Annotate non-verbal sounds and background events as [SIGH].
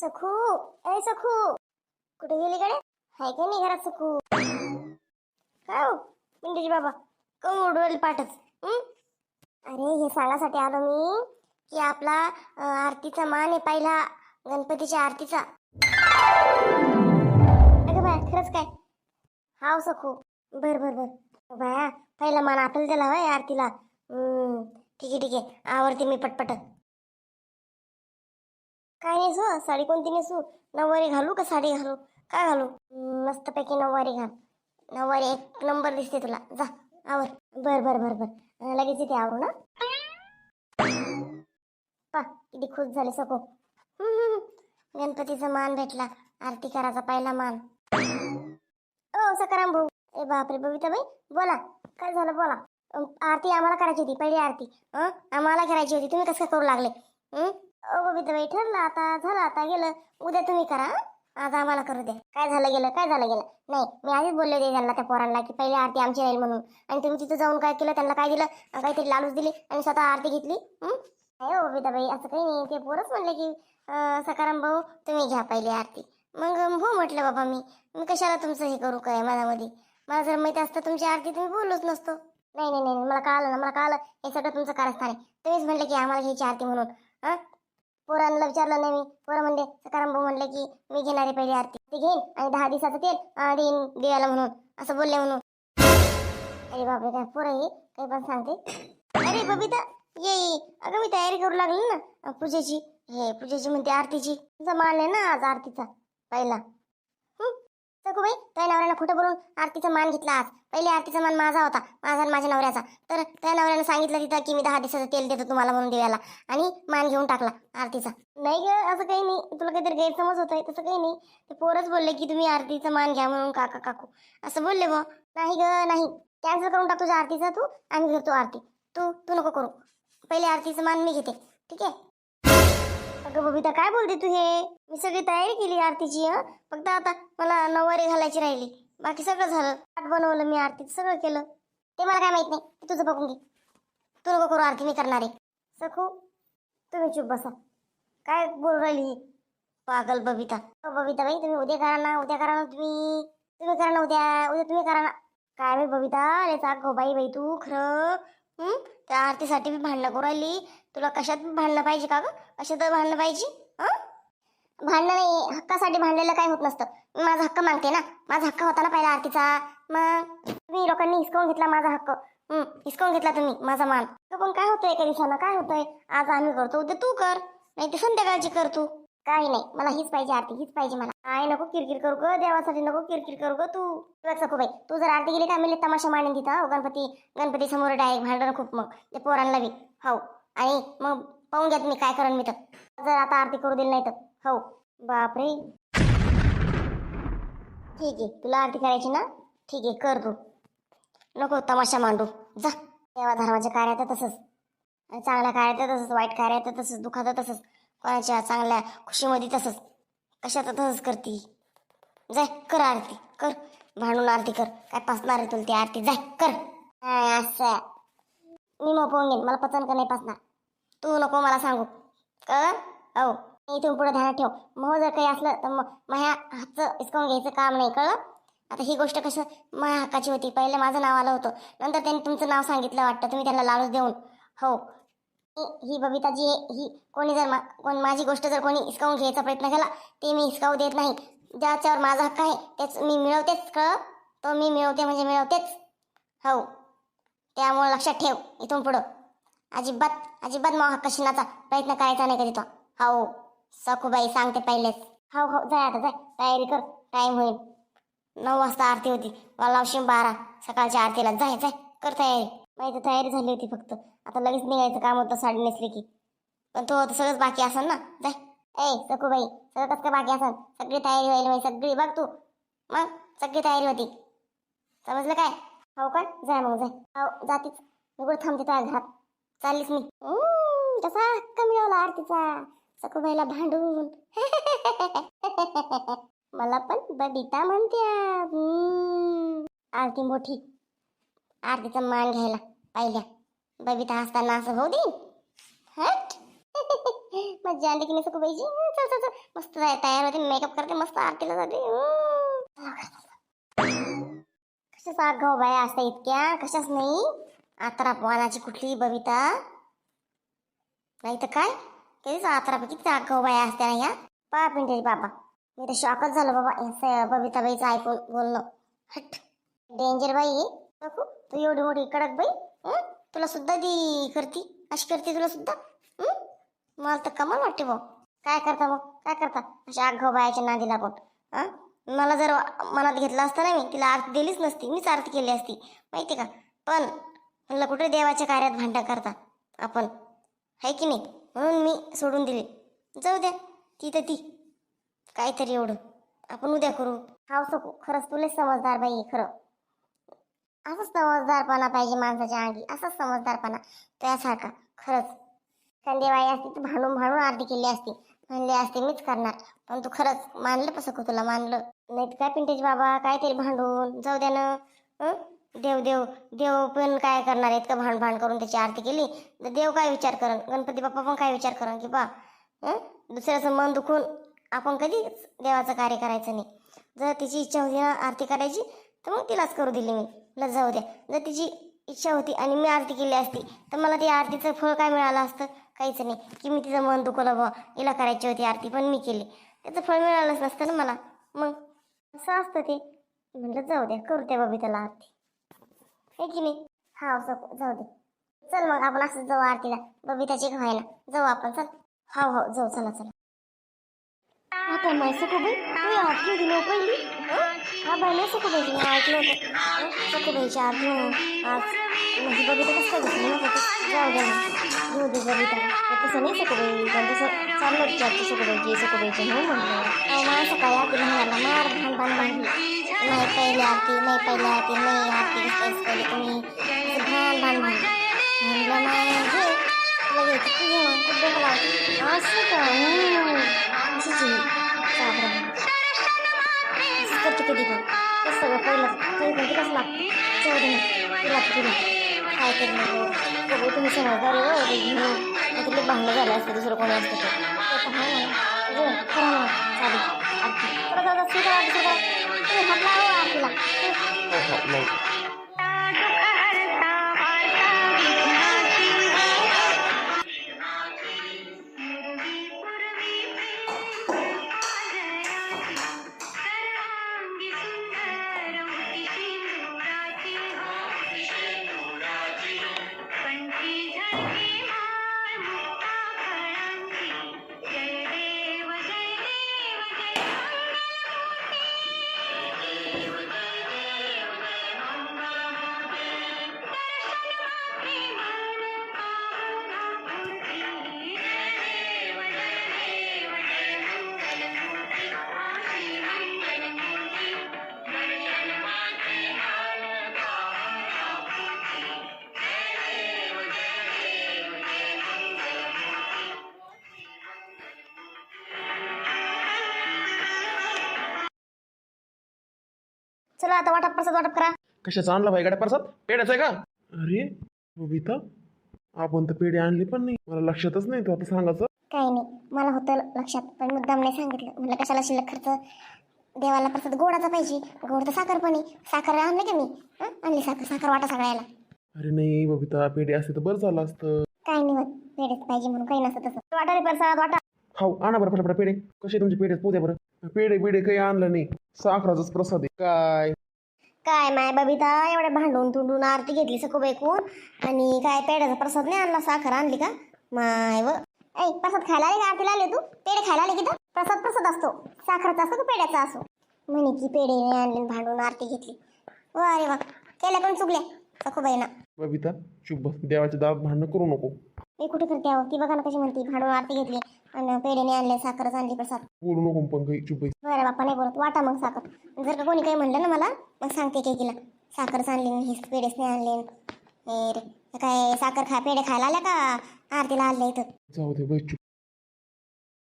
सखू ए सखू कुठे गेली कडे हाय का नाही घरात सखू काय हो बाबा कम उडवेल पाठच अरे हे सांगासाठी आलो मी की आपला आरतीचा मान आहे पहिला गणपतीच्या आरतीचा अगं बाया खरंच काय हाव सखू बर बर बर बाया पहिला मान आपल्याला दिला होय आरतीला ठीक आहे ठीक आहे आवडते मी पटपट काय नेसू साडी कोणती नेसू? नऊवारी घालू का साडी घालू? काय घालू? मस्तपैकी नऊवारी घाल. नऊवारी एक नंबर दिसते तुला. जा आवर. बर बर बर बर. अं, लगेच येते आवरू ना पा किती खुश झाले सको. हम्म, गणपतीचा मान भेटला. आरती करायचा पहिला मान. ओ सकाराम भाऊ ए बापरे बबिताबाई बोला. काय झालं बोला. अं, आरती आम्हाला करायची होती पहिली आरती. आम्हाला करायची होती. तुम्ही कसं काय करू लागले? हं? ओ बबिताबाई ठरलं आता झालं आता गेलं. उद्या तुम्ही करा आज आम्हाला करू द्या काय झालं गेलं काय झालं गेलं? नाही मी आधीच बोलले होते त्यांना त्या पोरांना की पहिली आरती आमची राहील म्हणून. आणि तुम्ही तिथं जाऊन काय केलं त्यांना काय दिलं? काहीतरी लालूच दिली आणि स्वतः आरती घेतली हं? नाही हो असं काही नाही. ते पोरच म्हणले की सकाराम भाऊ तुम्ही घ्या पहिली आरती. मग हो म्हटलं बाबा मी. मी कशाला तुमचं हे करू काय मनामध्ये? मला जर माहिती असतं तुमची आरती तुम्ही बोललोच नसतो. नाही नाही नाही नाही, मला कळालं ना मला कळालं. हे सगळं तुमचं कारस्थान आहे. तुम्हीच म्हणलं की आम्हाला घ्यायची आरती म्हणून हां? पोरांना विचारलं नाही मी. पोरं म्हणले सकाराम भाऊ म्हणले की मी घेणार आहे पहिली आरती. ती घेईन आणि दहा दिवसाचं तेल अं, देईन देवाला म्हणून. असं बोलले म्हणून. अरे बापरे काय पोरं हे? काही पण सांगते. अरे बबिता ये अगं मी तयारी करू लागली ना पूजेची. हे पूजेची म्हणते आरतीची. तुझा मान आहे ना आज आरतीचा पहिला. सखूबाई त्या नवऱ्यानं खोटं बोलून आरतीचा मान घेतला आज. पहिले आरतीचा मान माझा होता माझा आणि माझ्या नवऱ्याचा. तर त्या नवऱ्यानं सांगितलं तिथं की मी दहा दिवसाचं तेल देतो तुम्हाला म्हणून देवाला आणि मान घेऊन टाकला आरतीचा. नाही ग असं काही नाही. तुला काहीतरी गैरसमज आहे तसं काही नाही. ते पोरच बोलले की तुम्ही आरतीचा मान घ्या म्हणून काका काकू. असं बोलले बुवा. नाही ग नाही. कॅन्सल करून टाक तुझ्या आरतीचा तू आम्ही घेतो आरती. तू तू नको करू. पहिले आरतीचा मान मी घेते. ठीक आहे? अगं बबिता काय बोलते तू हे? मी सगळी तयारी केली आरतीची हं. फक्त आता मला नऊवारी घालायची राहिली. बाकी सगळं झालं. आठ बनवलं मी आरतीचं सगळं केलं. ते मला काय माहीत नाही. ते तुझं बघून घे. तू नको करू आरती मी करणार. आहे सखू तुम्ही चुप बसा. काय बोल राहिली पागल बबिता. अ, बबिता बाई तुम्ही उद्या करा ना उद्या करा ना तुम्ही. तुम्ही करा ना उद्या उद्या तुम्ही करा ना. काय बाई बबिता अरे चाक गो बाई बाई तू खरं. त्या आरतीसाठी मी भांडणं करू राहिली. तुला कशात भांडणं पाहिजे का गं? कशात भांडणं पाहिजे? हं? भांडणं नाही हक्कासाठी भांडलेलं काय होत नसतं. मी माझा हक्क मागते ना? माझा हक्क होता ना पहिला आरतीचा? मग? तुम्ही लोकांनी हिसकावून घेतला माझा हक्क. हिसकावून घेतला तुम्ही माझा मान. पण काय होतंय एका दिवसानं? काय होतंय? आज आम्ही करतो उद्या तू कर. नाही ते संध्याकाळची कर तू. काही नाही मला हीच पाहिजे आरती हीच पाहिजे मला. काय नको किरकिर करू ग देवासाठी नको किरकिर करू ग तू. खूप सखूबाई तू जर आरती गेली का मी तमाशा मांडून तिथं हो, गणपती गणपती समोर डायरेक्ट भांडणं खूप मग ते पोरांना बी. हो. आणि मग पाहून घ्या तुम्ही काय करण मी तर. जर आता आरती करू दिली नाही तर. हो. बापरे. ठीक आहे तुला आरती करायची ना? ठीक आहे कर तू. नको तमाशा मांडू. जा. देवा धर्माच्या कार्यात तसंच. चांगल्या कार्यात तसंच वाईट कार्यात तसंच दुखात तसंच. कोणाच्या चांगल्या खुशीमध्ये तसंच कशात तसंच करती. जाय कर आरती कर. भांडून आरती कर. काय पासणार आहे तुला ती आरती? जाय कर. असं. मी मग पोहून घेईन. मला पचन का नाही पासणार तू नको मला सांगू. कळ हो. मी इथून पुढे ध्यानात ठेव. मग जर काही असलं तर मग माझ्या हातचं हिसकावून घ्यायचं काम नाही कळलं? आता ही गोष्ट कसं माझ्या हक्काची होती. पहिले माझं नाव आलं होतं. नंतर त्यांनी तुमचं नाव सांगितलं वाटतं. तुम्ही त्यांना लालच देऊन. हो. ही- बबिताजी बबिता जी ही कोणी जर मा कोण माझी गोष्ट जर कोणी हिसकावून घ्यायचा प्रयत्न केला ते मी हिसकावू देत नाही. ज्याच्यावर माझा हक्क आहे तेच मी मिळवतेच कळ तो मी मिळवते म्हणजे मिळवतेच. हो. त्यामुळे लक्षात ठेव इथून पुढं. अजिबात अजिबात मग हक्क शिनाचा प्रयत्न करायचा नाही कधी तो. हो. सखूबाई सांगते पहिलेच. हो हो जाय आता जाय. तयारी कर टाईम होईल. नऊ वाजता आरती होती. मला लावशील बारा सकाळच्या आरतीला जाय जाय. कर तयारी. पाहिजे तयारी झाली होती फक्त. आता लगेच निघायचं काम होतं साडी नेसली की. पण तो आता सगळंच बाकी असेल ना? जाय. ए सखूबाई सगळं कसं काय बाकी असेल सगळी तयारी व्हायला माहिती सगळी बघ तू. मग सगळी तयारी होती. समजलं काय? हो का? जाय मग जाय. हो जातीच. मी कुठे थांबते तयार घरात? चाललीच मी. कसा हक्क मिळवला आरतीचा? सखूबाईला भांडून. [LAUGHS] मला पण बबिता म्हणत्या. आरती मोठी. आरतीचा मान घ्यायला. पाहिल्या बबिता हसताना असं होऊ देईन? हट. [LAUGHS] मज्जा आली की नाही पाहिजे चल चल चल. मस्त तयार होते मेकअप करते मस्त आरतीला जाते. कशाच आगाव हो बाया असता इतक्या? कशाच नाही? आतरा वानाची कुठली बबिता? नाही तर काय? कधीच आतरा किती आगाव हो बाया असत्या ना या पा पिंटेरी बाबा. मी तर शॉकच झालो बाबा स- बबिताबाईचं ऐकून बोलणं. हट. डेंजर बाई. बघू तू एवढी मोठी कडक बाई. तुला सुद्धा दी करती. अशी करते तुला सुद्धा मला तर कमाल वाटते भाऊ. काय करता मग काय करता? अशा आघाव बायाच्या नादी लागून. हां? मला जर मनात घेतलं असतं ना मी तिला आरती दिलीच नसती. मीच आरती केली असती. माहिती का? पण म्हणलं कुठे देवाच्या कार्यात भांडण करता? आपण. आहे की नाही? म्हणून मी सोडून दिली. जाऊ द्या. ती तर ती. काहीतरी एवढं. आपण उद्या करू. हाव सकू खरंच तुला समजदार बाई खरं. असंच समजदारपणा पाहिजे माणसाच्या अंगी असंच समजदारपणा. त्यासारखा खरंच. संध्याबाई असती तू भांडून भांडून आरती केली असती. म्हणले असते मीच करणार. पण तू खरंच मानलं कसं का तुला मानलं? नाही काय पिंटेज बाबा काय तरी भांडून जाऊ द्या ना. देव देव देव पण काय करणार? इतकं भांड भांड करून त्याची आरती केली. तर देव काय विचार करण? गणपती बाप्पा पण काय विचार करण की बा? दुसऱ्याचं मन दुखून आपण कधीच देवाचं कार्य करायचं नाही. जर तिची इच्छा होती ना आरती करायची तर मग तिलाच करू दिली मी. तुला जाऊ द्या जर तिची इच्छा होती आणि मी आरती केली असती तर मला त्या आरतीचं फळ काय मिळालं असतं? काहीच नाही. की मी तिचं मन दुखवलं बा हिला करायची होती आरती पण मी केली. त्याचं फळ मिळालंच नसतं ना मला. मग असं असतं ते. म्हटलं जाऊ द्या करू त्या त्याला आरती. हे की नाही? हा असं जाऊ दे. चल मग आपण असं जाऊ आरतीला. बबिताची व्हायला. जाऊ आपण चल. हो हो जाऊ. चला चला. आता माय सखूबाई तू आरती होती हा बाई नाही सखूबाईची ऐकलं होतं. हं? सखूबाईची आरती आज म्हणजे बघितलं कसं काय दिसली? नव्हतं जाऊ द्या मग. घेऊ दे बघितलं तसं नाही सखूबाई पण तसं चाललं होतं आजची सखूबाईची सखूबाईची म्हणून म्हणलं. अहो मला सकाळी आरती म्हणाला मार भान भान भांडली नाही पहिली आरती नाही पहिली आरती नाही आरती कसं केली तुम्ही. भान भान भांड म्हणलं नाही. घे लगेच घ्यायची तू घे खूप डोकं लावते असं का? सगळं पहिलं. तरी पण तिलाच लागतं जाऊ दे तिला तिला काय करणार बघू तुम्ही समजदार आहे हो. ते भांडणं झालं असतं दुसरं कोणी असतं ते तर म्हणा खरं म्हणा चालेल. आरती. थोडं जाऊ स्वीकार आरती हात लावा आरतीला. हो, हो, चला आता वाटप प्रसाद वाटप करा. कशाचा आणला भाई गाड्या प्रसाद? पेड्याचा आहे का? अरे बबिता आपण तर पेढे आणले पण नाही. मला लक्षातच नाही तू आता सांगायचं. काही नाही मला होतं लक्षात पण मुद्दाम नाही सांगितलं. म्हटलं कशाला शिल्लक खर्च? देवाला प्रसाद गोडाचा पाहिजे. गोड तर साखर पण आहे. साखर आणली का मी? हं? आणली साखर साखर वाटा सगळ्याला. अरे नाही बबिता पेढे असते तर बरं झालं असतं. काही नाही होत. पेढेच पाहिजे म्हणून काही नसतं तसं. वाटा रे प्रसाद वाटा. खाऊ. आणा बरं फटाफट पेढे. कसे तुमचे पेढे पोद्या बरं. पेढे पेढे काही आणलं नाही. साखराचाच प्रसाद आहे. काय? काय माय बबिता एवढे भांडून तुंडून आरती घेतली सकोबाईकून आणि काय पेड्याचा प्रसाद नाही आणला? साखर आणली का? माय व ऐ प्रसाद खायला आले का? आरतीला आले तू? पेढे खायला आले की तर प्रसाद प्रसाद असतो. साखरचा असतो का पेड्याचा असो म्हणे की पेढे नाही आणले आणि भांडून आरती घेतली. वा अरे वा. केल्या पण चुकल्या सखोबाईना बबिता चुप बस. देवाच्या दारात भांडणं करू नको. मी कुठे करते आहो ती बघा ना कशी म्हणते भांडून आरती घेतली आणि पेढे नाही आणले साखरच आणली प्रसाद. बोलू नको पण काही चुप बस. बरं बाप्पा नाही बोलत. वाटा मग साखर. जर का कोणी काही म्हणलं ना मला मग सांगते की तिला. साखरच आणली हे पेढेच नाही आणले. हे रे काय साखर खा पेढे खायला आल्या का? आरतीला आणले इथं. जाऊ दे चुप.